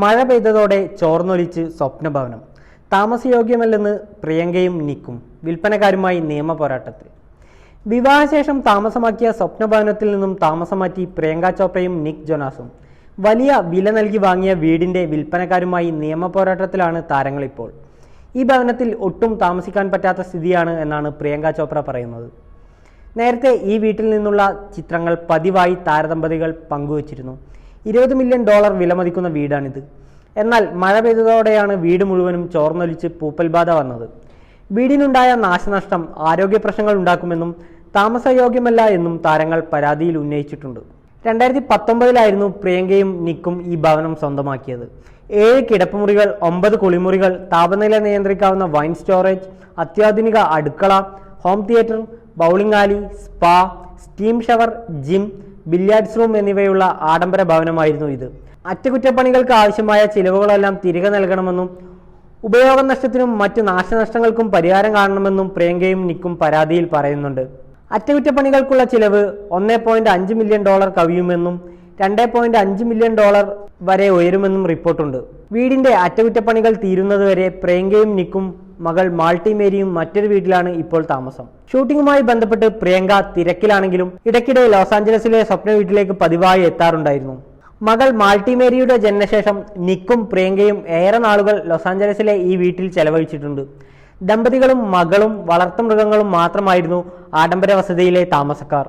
മഴ പെയ്തതോടെ ചോർന്നൊലിച്ച് സ്വപ്നഭവനം. താമസയോഗ്യമല്ലെന്ന് പ്രിയങ്കയും നിക്കും. വിൽപ്പനക്കാരുമായി നിയമ പോരാട്ടത്തിൽ വിവാഹശേഷം താമസമാക്കിയ സ്വപ്നഭവനത്തിൽ നിന്നും താമസം മാറ്റി പ്രിയങ്ക ചോപ്രയും നിക് ജൊനാസും. വലിയ വില നൽകി വാങ്ങിയ വീടിന്റെ വിൽപ്പനക്കാരുമായി നിയമ പോരാട്ടത്തിലാണ് താരങ്ങളിപ്പോൾ. ഈ ഭവനത്തിൽ ഒട്ടും താമസിക്കാൻ പറ്റാത്ത സ്ഥിതിയാണ് എന്നാണ് പ്രിയങ്ക ചോപ്ര പറയുന്നത്. നേരത്തെ ഈ വീട്ടിൽ നിന്നുള്ള ചിത്രങ്ങൾ പതിവായി താരദമ്പതികൾ പങ്കുവച്ചിരുന്നു. ഇരുപത് മില്യൺ ഡോളർ വിലമതിക്കുന്ന വീടാണിത്. എന്നാൽ മഴ പെയ്തതോടെയാണ് വീട് മുഴുവനും ചോർന്നൊലിച്ച് പൂപ്പൽബാധ വന്നത്. വീടിനുണ്ടായ നാശനഷ്ടം ആരോഗ്യ പ്രശ്നങ്ങൾ ഉണ്ടാക്കുമെന്നും താമസയോഗ്യമല്ല എന്നും താരങ്ങൾ പരാതിയിൽ ഉന്നയിച്ചിട്ടുണ്ട്. രണ്ടായിരത്തി പത്തൊമ്പതിലായിരുന്നു പ്രിയങ്കയും നിക്കും ഈ ഭവനം സ്വന്തമാക്കിയത്. ഏഴ് കിടപ്പുമുറികൾ ഒമ്പത് കുളിമുറികൾ താപനില നിയന്ത്രിക്കാവുന്ന വൈൻ സ്റ്റോറേജ് അത്യാധുനിക അടുക്കള home theatre bowling alley spa steam shower gym billiards room എന്നിവയുള്ള ആഡംബര ഭവനമായിരുന്നു ഇത്. അറ്റകുറ്റപ്പണികൾക്ക് ആവശ്യമായ ചിലവുകളെല്ലാം തിരികെ നൽകണമെന്നും ഉപയോഗ നഷ്ടത്തിനും മറ്റ് നാശനഷ്ടങ്ങൾക്കും പരിഹാരം കാണണമെന്നും പ്രിയങ്കയും നിക്കും പരാതിയിൽ പറയുന്നുണ്ട്. അറ്റകുറ്റപ്പണികൾക്കുള്ള ചിലവ് ഒന്നേ പോയിന്റ് അഞ്ച് മില്യൺ ഡോളർ കവിയുമെന്നും രണ്ടേ പോയിന്റ് അഞ്ച് മില്യൺ ഡോളർ വരെ ഉയരുമെന്നും റിപ്പോർട്ടുണ്ട്. വീടിന്റെ അറ്റകുറ്റപ്പണികൾ തീരുന്നതുവരെ പ്രിയങ്കയും നിക്കും മകൾ മാൾട്ടി മേരിയും മറ്റൊരു വീട്ടിലാണ് ഇപ്പോൾ താമസം. ഷൂട്ടിങ്ങുമായി ബന്ധപ്പെട്ട് പ്രിയങ്ക തിരക്കിലാണെങ്കിലും ഇടയ്ക്കിടെ ലോസ് ആഞ്ചലസിലെ സ്വപ്ന വീട്ടിലേക്ക് പതിവായി എത്താറുണ്ടായിരുന്നു. മകൾ മാൾട്ടി മേരിയുടെ ജനനശേഷം നിക്കും പ്രിയങ്കയും ഏറെ നാളുകൾ ലോസ് ആഞ്ചലസിലെ ഈ വീട്ടിൽ ചെലവഴിച്ചിട്ടുണ്ട്. ദമ്പതികളും മകളും വളർത്തുമൃഗങ്ങളും മാത്രമായിരുന്നു ആഡംബര വസതിയിലെ താമസക്കാർ.